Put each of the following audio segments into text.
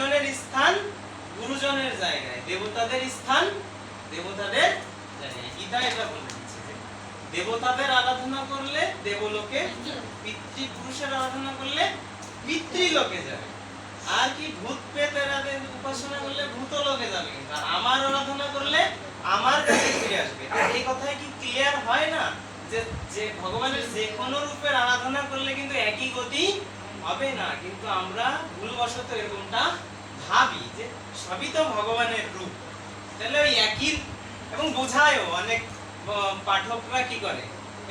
গুরুজনের স্থান গুরুজনের জায়গায়, দেবতাদের স্থান দেবতাদের গীতা এটা বলে দেবতাদের আরাধনা করলে দেবলোকে, পিতৃপুরুষের আরাধনা করলে পিতৃলোকে যাবে। আর কি ভূত প্রেতের আরাধনা উপাসনা করলে ভূত লোকে যাবে। আর আমার আরাধনা করলে আমার কাছে ফিরে আসবে। আর এই কথায় কি ক্লিয়ার হয় না? যে যে ভগবানের যে কোনো রূপের আরাধনা করলে কিন্তু একই গতি হবে না। কিন্তু আমরা ভুলবশত এরকমটা ভাবি যে সবই তো ভগবানের রূপ। তাহলে ওই একই এবং বোঝায়ও অনেক পাঠকরা কি করে?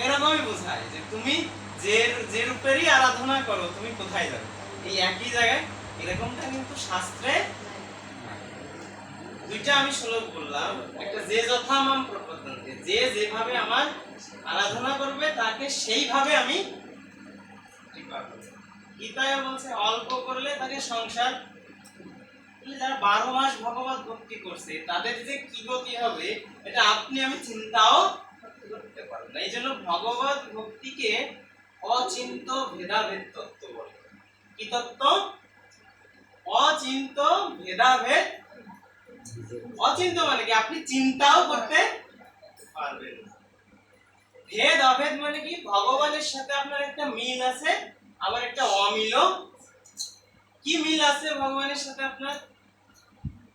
এরকমই বোঝায় যে তুমি যে যে রূপেরই আরাধনা করো, তুমি কোথায় যাবে? এই একই জায়গায় এরকমটা কিন্তু শাস্ত্রে দুইটা আমি শ্লোক বললাম। একটা যে যথা মাম প্রপদ্যন্তে যে যেভাবে আমার আরাধনা করবে, তাকে সেইভাবে আমি গীতায় বলছে, অল্প করলে তাকে সংসার বলে যারা বারো মাস ভগবত ভক্তি করছে, তাদের যে কি গতি হবে, এটা আপনি, আমি চিন্তাও করতে পারব না। এই জন্য ভগবত ভক্তিকে অচিন্ত ভেদাভেদ তত্ত্ব বলে। কি তত্ত্ব? অচিন্ত ভেদাভেদ। অচিন্ত মানে কি? আপনি চিন্তাও করতে পারবেন। ভেদ, অভেদ মানে কি? ভগবানের সাথে আপনার একটা মিল আছে, আবার একটা অমিলও। কি মিল আছে ভগবানের সাথে আপনার?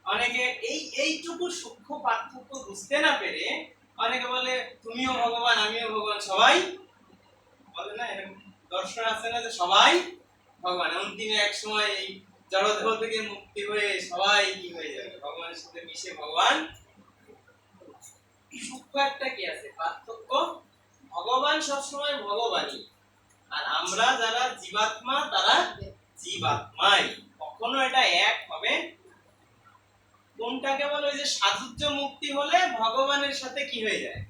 অনেকে এই, এইটুকু সূক্ষ্ম পার্থক্য বুঝতে না পেরে অনেকে বলে, তুমিও ভগবান, আমিও ভগবান, সবাই? বলে না, এরকম দর্শন আছে না যে সবাই ভগবান। অন্তিমে এক সময় এই জড়দেহ থেকে মুক্তি হয়ে সবাই কি হয়ে যাবে? ভগবানের সাথে মিশে ভগবান। সূক্ষ্ম একটা কি আছে? পার্থক্য? ভগবান সবসময় ভগবানই। আর আমরা যারা জীবাত্মা, তারা জীবাত্মাই। কখনো এটা এক কোনটাকে বলে ওই যে সাধুর্য মুক্তি হলে ভগবানের সাথে কি হয়ে যায়?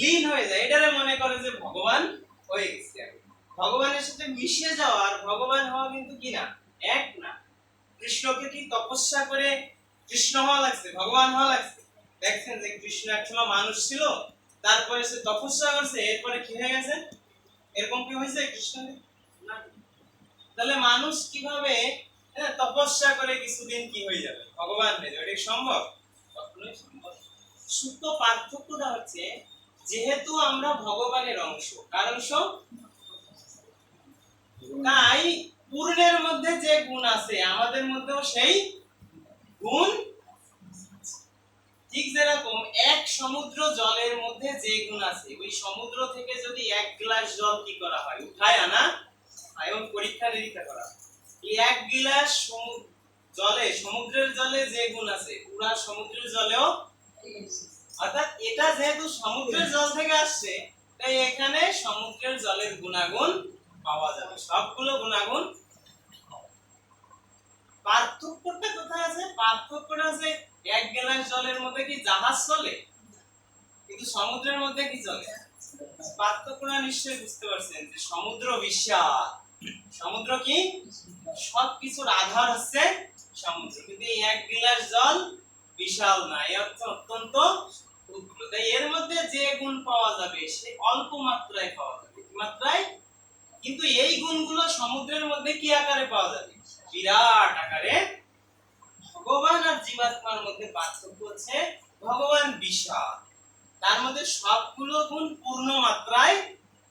লীন হয়ে যায়। এটারে মনে করে যে ভগবান হয়ে গেছে। ভগবানের সাথে মিশে যাওয়া আর ভগবান হওয়া কিন্তু কি না? এক না। কৃষ্ণকে কি তপস্যা করে কৃষ্ণ হওয়া লাগছে? ভগবান হওয়া লাগছে? দেখছেন যে কৃষ্ণ একসময় মানুষ ছিল, তারপরে সে তপস্যা করছে, এরপরে কি হয়ে গেছে? এরকম কি হয়েছে কৃষ্ণ তাহলে মানুষ কীভাবে হ্যাঁ, তপস্যা করে কিছুদিন কি হয়ে যাবে? ভগবান হয়ে যাবে সম্ভব? কখনোই। পার্থক্যটা হচ্ছে যেহেতু আমরা ভগবানের অংশ। কার অংশ? তাই পূর্ণের মধ্যে যে গুণ আছে আমাদের মধ্যেও সেই গুণ ঠিক যেরকম এক সমুদ্র জলের মধ্যে যে গুণ আছে ওই সমুদ্র থেকে যদি এক গ্লাস জল কি করা হয়? উঠায় আনা এবং পরীক্ষা নিরীক্ষা করা হয়। এক গ্লাস জলে, সমুদ্রের জলে যে গুণ আছে, পুরা সমুদ্রের জলেও অর্থাৎ এটা যেহেতু সমুদ্রের জল থেকে আসছে, তাই এখানে সমুদ্রের জলের গুণাগুণ পাওয়া যাবে। সবগুলো গুণাগুণ পার্থক্যটা কোথায় আছে? পার্থক্যটা আছে এক গ্লাস জলের মধ্যে কি জাহাজ চলে? কিন্তু সমুদ্রের মধ্যে কি চলে? পার্থক্যটা নিশ্চয়ই বুঝতে পারছেন যে সমুদ্র বিশাল। সমুদ্র কি? সবকিছুর আধার হচ্ছে সমুদ্র। কিন্তু এক গ্লাস জল, বিশাল না, এ হচ্ছে অত্যন্ত এর মধ্যে যে গুণ পাওয়া যাবে, সে অল্প মাত্রায় পাওয়া যাবে। মাত্রায়? কিন্তু এই গুণগুলো সমুদ্রের মধ্যে কি আকারে পাওয়া যাবে? বিরাট আকারে। ভগবান আর জীবাত্মার মধ্যে পার্থক্য হচ্ছে ভগবান বিশাল। তার মধ্যে সবগুলো গুণ পূর্ণ মাত্রায়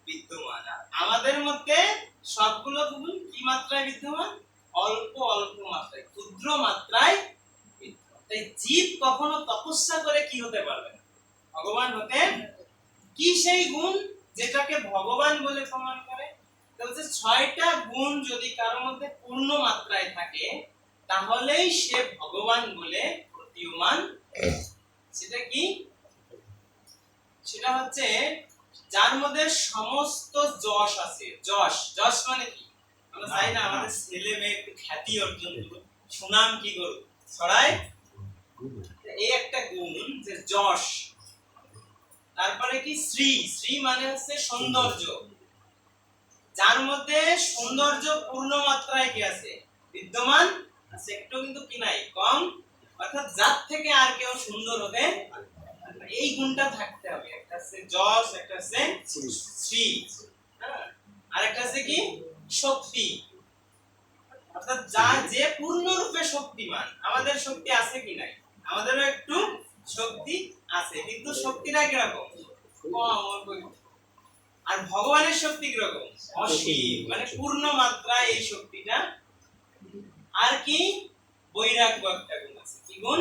বিদ্যমান। আমাদের মধ্যে সবগুলো গুণ কি মাত্রায় বিদ্যমান? অল্প অল্প মাত্রায়, ক্ষুদ্র মাত্রায় তাই জীব কখনো তপস্যা করে কি হতে পারবে ভগবান হতে কি সেই গুণ যেটাকে ভগবান বলে প্রমাণ করে? হচ্ছে ছয়টা গুণ যদি কারোর মধ্যে পূর্ণ মাত্রায় থাকে, তাহলেই সে ভগবান বলে প্রতীয়মান। সেটা কি? সেটা হচ্ছে যার মধ্যে সমস্ত যশ আছে। যশ যশ মানে কি? আমরা চাই না, আমাদের ছেলে মেয়ে একটু খ্যাতি অর্জন করুক সুনাম কি করুক ছড়ায় এই একটা গুণ যে যশ। তারপরে কি? শ্রী। শ্রী মানে হচ্ছে সৌন্দর্য। যার মধ্যে সৌন্দর্য পূর্ণ মাত্রায় কি আছে? বিদ্যমান আছে। একটু কিন্তু কি নাই, কম। অর্থাৎ যার থেকে আর কেউ সুন্দর হতে এই গুণটা থাকতে হবে। একটা যশ একটা হচ্ছে শ্রী। হ্যাঁ আর একটা হচ্ছে কি? শক্তি। অর্থাৎ যা যে পূর্ণরূপে শক্তিমান আমাদের শক্তি আছে কি নাই? আমাদেরও একটু শক্তি আছে কিন্তু শক্তিটা কীরকম? কম আর ভগবানের শক্তি কীরকম? অসীম। মানে পূর্ণ মাত্রায় এই শক্তিটা। আর কি? বৈরাগ্য একটা গুণ আছে। কি গুণ?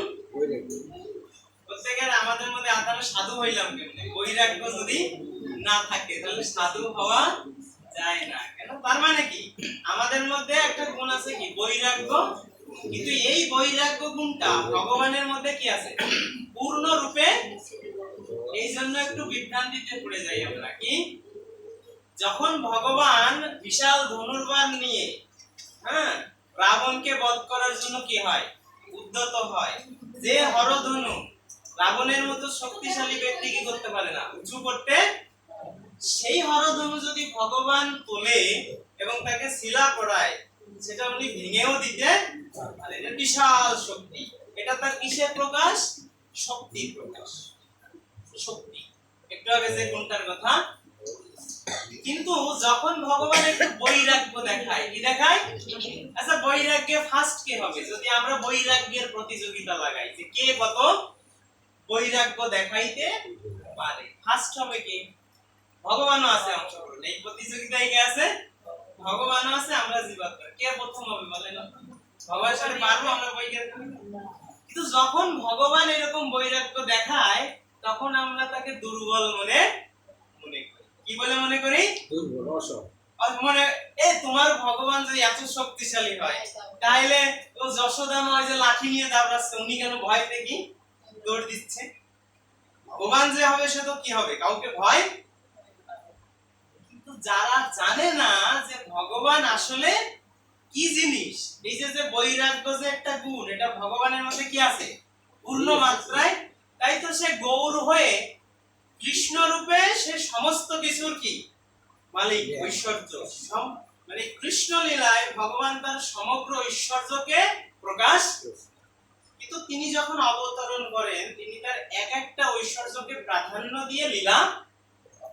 প্রত্যেকের আমাদের মধ্যে আমরা সাধু হইলাম কেমনে? বৈরাগ্য যদি না থাকে, তাহলে সাধু হওয়া যায় না। কেন? তার মানে কি? আমাদের মধ্যে একটা গুণ আছে কি? বৈরাগ্য। কিন্তু এই বৈরাগ্য গুণটা ভগবানের মধ্যে কি আছে? পূর্ণ রূপে এই জন্য একটু বিভ্রান্তিতে পড়ে যাই আমরা। কি? যখন ভগবান বিশাল ধনুর্বান নিয়ে হ্যাঁ রাবণকে বধ করার জন্য কি হয়? উদ্যত হয়। যে হরধনু রাবণের মতো শক্তিশালী ব্যক্তি কি করতে পারে না? উঁচু করতে? সেই হরধনু যদি ভগবান তোলে এবং তাকে শিলা পড়ায় সেটা উনি ভেঙেও দিতে পারে এটা বিশাল শক্তি। এটা তার কিসের প্রকাশ? শক্তির প্রকাশ। শক্তি। একটু আগে যে কোনটার কথা। কিন্তু যখন ভগবান একটু বৈরাগ্য দেখায়, কি দেখায়? আচ্ছা বৈরাগ্যে ফার্স্ট কে হবে? যদি আমরা বৈরাগ্যের প্রতিযোগিতা লাগাই, যে কে কত? বৈরাগ্য দেখাইতে পারে। ফার্স্ট হবে কে? ভগবানও আছে অংশগ্রহণ। এই প্রতিযোগিতায় কে আছে? ভগবানও আছে আমরা জীবাত্মা কে প্রথম হবে বলেন? ভগবানের সাথে পারব আমরা বৈরাগ্য কিন্তু যখন ভগবান এরকম বৈরাগ্য দেখায় তখন আমরা তাকে দুর্বল মনে মনে করি। কি বলে মনে করি? আর মনে এ তোমার ভগবান যদি এত শক্তিশালী হয় তাহলে ও যশোদা নয় যে লাঠি নিয়ে দাঁড়াচ্ছে উনি কেন ভয় দেখি? দৌড় দিচ্ছে। ভগবান যে হবে সে তো কি হবে? কাউকে ভয়? কিন্তু যারা জানে না যে ভগবান আসলে কি জিনিস এই যে যে বৈরাগ্য যে একটা গুণ এটা ভগবানের মধ্যে কি আছে? পূর্ণ মাত্রায়। তাই তো সে গৌর হয়ে কৃষ্ণ রূপে সে সমস্ত কিছুর কি? মালিক ঐশ্বর্য। মানে কৃষ্ণ লীলায় ভগবান তার সমগ্র ঐশ্বর্যকে প্রকাশ কিন্তু তিনি যখন অবতরণ করেন, তিনি তার এক একটা ঐশ্বর্যকে প্রাধান্য দিয়ে লীলা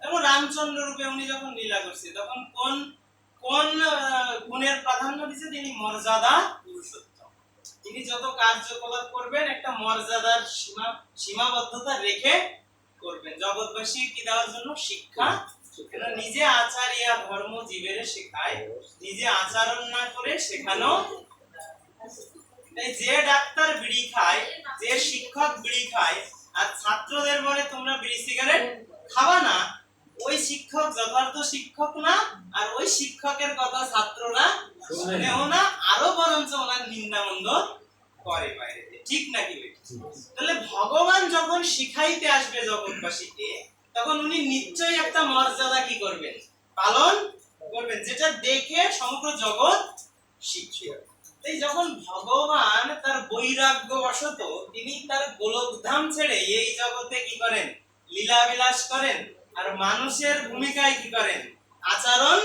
এবং রামচন্দ্র রূপে উনি যখন লীলা করছে, তখন কোন কোন গুণের প্রাধান্য দিচ্ছে তিনি? মর্যাদা পুরুষোত্তম। তিনি যত কার্যকলাপ করবেন, একটা মর্যাদার সীমা, সীমাবদ্ধতা রেখে করবেন। জগৎবাসী কি দেওয়ার জন্য? শিক্ষা। নিজে আচারিয়া ধর্ম জীবের শেখায়, নিজে আচরণ না করে শেখানো তাই যে ডাক্তার বিড়ি খায় যে শিক্ষক বিড়ি খায় আর ছাত্রদের বলে তোমরা বিড়ি সিগারেট খাবা না ওই শিক্ষক যথার্থ শিক্ষক না আর ওই শিক্ষকের কথা ছাত্ররা শুনেও না আরও বরঞ্চ ওনার নিন্দামন্দ করে বাইরে। ঠিক নাকি তাহলে ভগবান যখন শিখাইতে আসবে জগৎবাসীকে তখন উনি নিশ্চয়ই একটা মর্যাদা কি করবেন? পালন করবেন যেটা দেখে সমগ্র জগৎ শিখবে তাই যখন ভগবান তার বৈরাগ্য বশত তিনি তার গোলকধাম ছেড়ে এই জগতে কি করেন? লীলা বিলাস করেন আর মানুষের ভূমিকায় কি করেন? আচরণ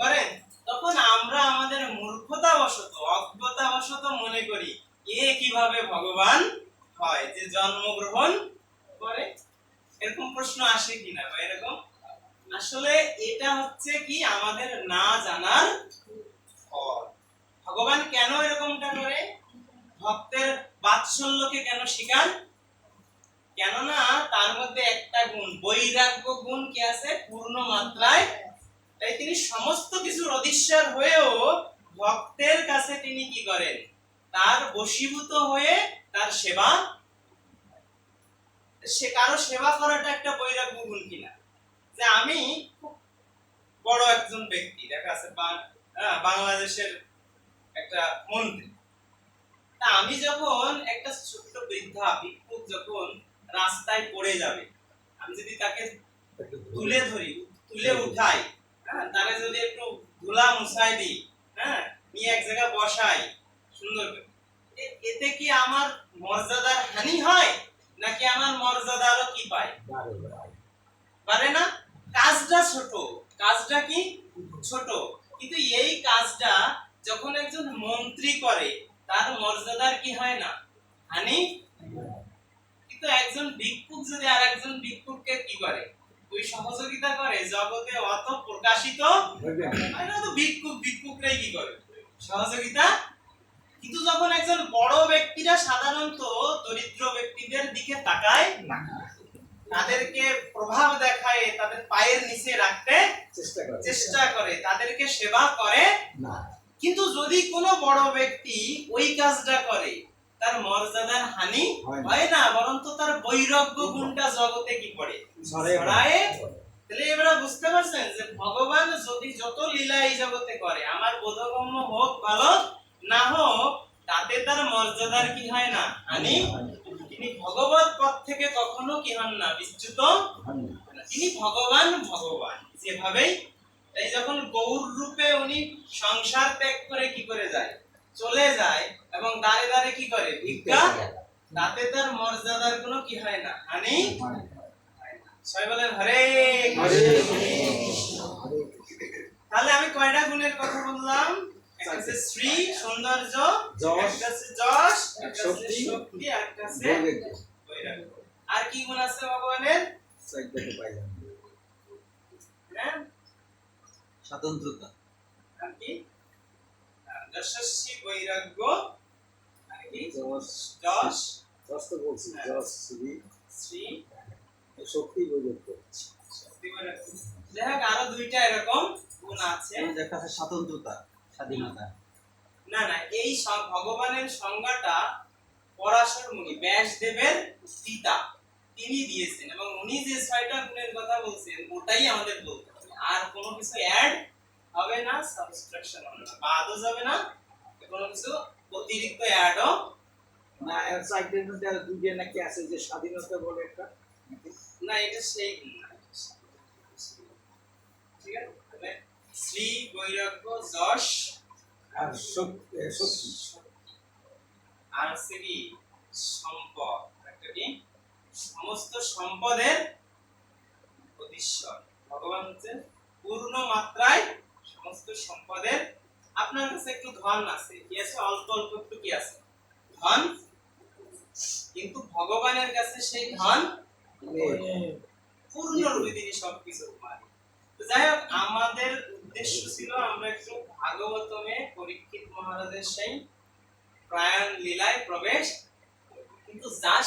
করেন। তখন আমরা আমাদের মূর্খতা বশত অজ্ঞতা বশত মনে করি, এ কীভাবে ভগবান হয় যে জন্মগ্রহণ করে? এরকম প্রশ্ন আসে কিনা বা এরকম? আসলে এটা হচ্ছে কি, আমাদের না জানার ফল। ভগবান কেন এরকমটা করে? ভক্তের বাৎসল্যকে কেন স্বীকার? কেননা তার মধ্যে একটা গুণ, বৈরাগ্য গুণ কি আছে? পূর্ণ মাত্রায়। তাই তিনি সমস্ত কিছুর অধীশ্বর হয়েও ভক্তের কাছে তিনি কি করেন? তার বশীভূত হয়ে তার সেবা সে কারও সেবা করাটা একটা বৈরাগ্য গুণ কিনা? যে আমি বড় একজন ব্যক্তি, দেখা আছে বাংলাদেশের একটা মন্ত্রী। তা আমি যখন একটা ছোট্ট বৃদ্ধা ভিক্ষুক যখন রাস্তায় পড়ে যাবে আমি যদি তাকে তুলে ধরি তুলে উঠাই হ্যাঁ তারে যদি একটু ধুলা মুছাই দিই হ্যাঁ নিয়ে এক জায়গায় বসাই সুন্দর করে। এতে কি আমার মর্যাদার হানি হয়? নাকি আমার মর্যাদা আরও কি পায়? পারে না? কাজটা ছোট। কাজটা কি? ছোট। কিন্তু এই কাজটা যখন একজন মন্ত্রী করে তার মর্যাদার কি হয় না? হানি? কিন্তু একজন ভিক্ষুক যদি আর একজন ভিক্ষুককে কি করে? ওই সহযোগিতা করে জগতে অত প্রকাশিত হয় না তো ভিক্ষুক ভিক্ষুকরাই কি করে? সহযোগিতা? কিন্তু যখন একজন বড় ব্যক্তিরা সাধারণত দরিদ্র ব্যক্তিদের দিকে তাকায় না তাদেরকে প্রভাব দেখায় তাদের পায়ের নিচে রাখতে চেষ্টা করে। চেষ্টা করে তাদেরকে সেবা করে না। কিন্তু যদি কোনো বড় ব্যক্তি ওই কাজটা করে তার মর্যাদার হানি হয় না। বরং তো তার বৈরাগ্য গুণটা জগতে কি পড়ে। ছড়ায় তাহলে এবারে বুঝতে পারছেন যে ভগবান যদি যত লীলা এই জগতে করে আমার বোধগম্য হোক ভালো না হোক তাতে তার মর্যাদার কি হয় না? হানি তিনি ভগবত পথ থেকে কখনো কি হন না? বিচ্যুত তিনি ভগবান ভগবান যেভাবেই তাই যখন গৌর রূপে উনি সংসার ত্যাগ করে কি করে যায়? চলে যায় এবং দাঁড়ে দাঁড়ে কি করে? ভিক্ষা? তাতে তার মর্যাদার কোনো কি হয় না? হানি? হয়। সবাই বলেন হরে তাহলে আমি কয়টা গুণের কথা বললাম? একটা শ্রী সৌন্দর্য যশ, একটা যশ একটা শক্তি, একটা। আর কি গুণ আছে ভগবানের? হ্যাঁ? স্বাতন্ত্রতা। আর কি যশস্বী বৈরাগ্য আর কি যশ, যশ যশ তো বলছি, যশ, শ্রী, শ্রী শক্তি, বৈরাগ্য। শক্তি বৈরাগ্য। যাই আরও দুইটা এরকম গুণ আছে। দেখা যাচ্ছে স্বাতন্ত্রতা স্বাধীনতা। না না এই ভগবানের সংজ্ঞাটা পরাশর মুনি ব্যাসদেবের পিতা। তিনি দিয়েছেন এবং উনি যে ছয়টা গুণের কথা বলছেন ওটাই আমাদের বলতে আর কোনো কিছু অ্যাড হবে না সাবস্ট্রাকশন হবে না বাদও যাবে না কোনো কিছু অতিরিক্ত অ্যাডও না, চাকরির মধ্যে আর দুইটা নাকি আছে যে স্বাধীনতা বলে একটা না এটা সেই ঠিক আছে তাহলে শ্রী বৈরাগ্য যশ আর শক- এ, শক্তি। আর হচ্ছে কি সম্পদ একটা কি? সমস্ত সম্পদের অধীশ্বর ভগবান হচ্ছে পূর্ণ মাত্রায় সমস্ত সম্পদের। আপনার কাছে একটু ধন আছে কি আছে? অল্প অল্প একটু কি আছে? ধন। কিন্তু ভগবানের কাছে সেই ধন। পূর্ণরূপে তিনি সবকিছু মালিক তো যাই হোক আমাদের উদ্দেশ্য ছিল আমরা একটু ভাগবতমে পরীক্ষিত মহারাজের সেই প্রায়ণ লীলায় প্রবেশ। কিন্তু যার